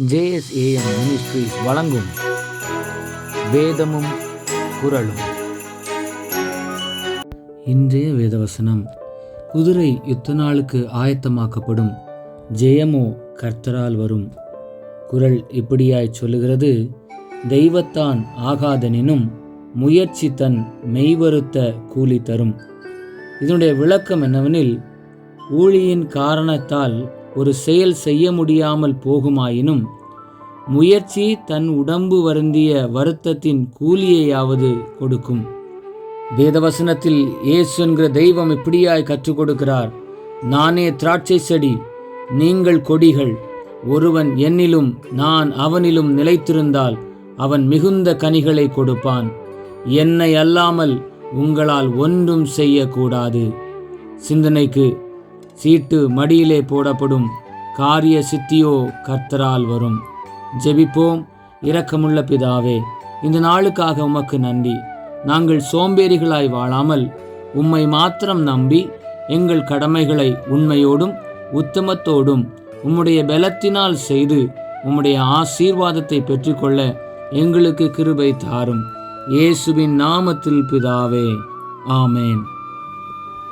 JSAM ministries வழங்கும் வேதமும் குரலும் இன்றைய வேதவசனம் குதிரை யுத்த நாளுக்கு ஆயத்தமாக்கப்படும் ஜெயமோ கர்த்தரால் வரும். குரல் இப்படியாய் சொல்லுகிறது தெய்வத்தான் ஆகாதனினும் முயற்சி தன் மெய்வருத்த கூலி தரும். இதனுடைய விளக்கம் என்னவெனில் ஊழியின் காரணத்தால் ஒரு செயல் செய்ய முடியாமல் போகுமாயினும் முயற்சி தன் உடம்பு வருந்திய வருத்தத்தின் கூலியையாவது கொடுக்கும். வேதவசனத்தில் இயேசு என்கிற தெய்வம் இப்படியாய் கற்றுக் கொடுக்கிறார் நானே திராட்சை செடி நீங்கள் கொடிகள் ஒருவன் என்னிலும் நான் அவனிலும் நிலைத்திருந்தால் அவன் மிகுந்த கனிகளை கொடுப்பான். என்னை அல்லாமல் உங்களால் ஒன்றும் செய்யக்கூடாது. சிந்தனைக்கு சீட்டு மடியிலே போடப்படும் காரிய சித்தியோ கர்த்தரால் வரும். ஜெபிப்போம். இரக்கமுள்ள பிதாவே இந்த நாளுக்காக உமக்கு நன்றி. நாங்கள் சோம்பேறிகளாய் வாழாமல் உம்மை மாத்திரம் நம்பி எங்கள் கடமைகளை உண்மையோடும் உத்தமத்தோடும் உம்முடைய பலத்தினால் செய்து உம்முடைய ஆசீர்வாதத்தை பெற்றுக்கொள்ள எங்களுக்கு கிருபை தாரும். இயேசுவின் நாமத்தில் பிதாவே ஆமேன்.